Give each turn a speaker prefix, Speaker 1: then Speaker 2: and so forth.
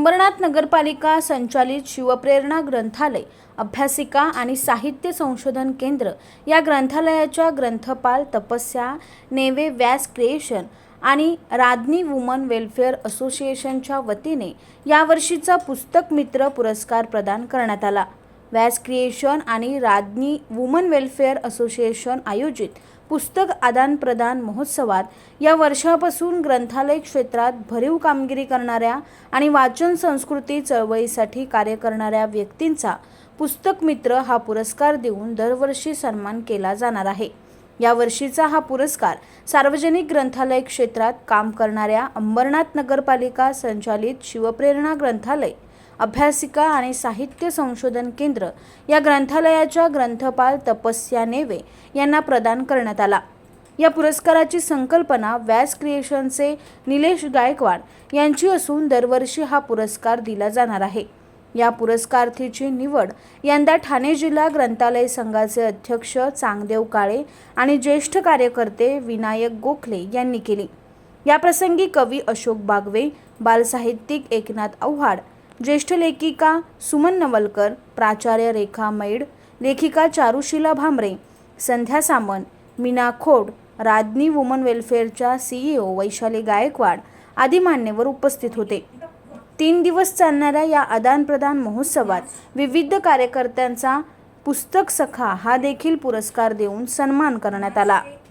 Speaker 1: अंबरनाथ नगरपालिका संचालित शिवप्रेरणा ग्रंथालय अभ्यासिका आणि साहित्य संशोधन केंद्र या ग्रंथालयाच्या ग्रंथपाल तपस्या नेवे व्यास क्रिएशन आणि राधनी वुमन वेलफेअर असोसिएशनच्या वतीने यावर्षीचा पुस्तक मित्र पुरस्कार प्रदान करण्यात आला. व्यास क्रिएशन आणि राज्ञी वुमन वेलफेअर असोसिएशन आयोजित पुस्तक आदानप्रदान महोत्सवात या वर्षापासून ग्रंथालय क्षेत्रात भरीव कामगिरी करणाऱ्या आणि वाचन संस्कृती चळवळीसाठी कार्य करणाऱ्या व्यक्तींचा पुस्तक मित्र हा पुरस्कार देऊन दरवर्षी सन्मान केला जाणार आहे. या वर्षीचा हा पुरस्कार सार्वजनिक ग्रंथालय क्षेत्रात काम करणाऱ्या अंबरनाथ नगरपालिका संचालित शिवप्रेरणा ग्रंथालय अभ्यासिका आणि साहित्य संशोधन केंद्र या ग्रंथालयाच्या ग्रंथपाल तपस्या नेवे यांना प्रदान करण्यात आला. या पुरस्काराची संकल्पना व्यास क्रिएशनचे निलेश गायकवाड यांची असून दरवर्षी हा पुरस्कार दिला जाणार आहे. या पुरस्कारार्थीची निवड यंदा ठाणे जिल्हा ग्रंथालय संघाचे अध्यक्ष चांगदेव काळे आणि ज्येष्ठ कार्यकर्ते विनायक गोखले यांनी केली. याप्रसंगी कवी अशोक बागवे बालसाहित्यिक एकनाथ आव्हाड ज्येष्ठ लेखिका सुमन नवलकर प्राचार्य रेखा मैड लेखिका चारुशिला भांबरे संध्या सामंत मीना खोड राज्ञी वुमन वेलफेअरच्या सीईओ वैशाली गायकवाड आदी मान्यवर उपस्थित होते. तीन दिवस चालणाऱ्या या आदानप्रदान महोत्सवात विविध कार्यकर्त्यांचा पुस्तक सखा हा देखील पुरस्कार देऊन सन्मान करण्यात आला.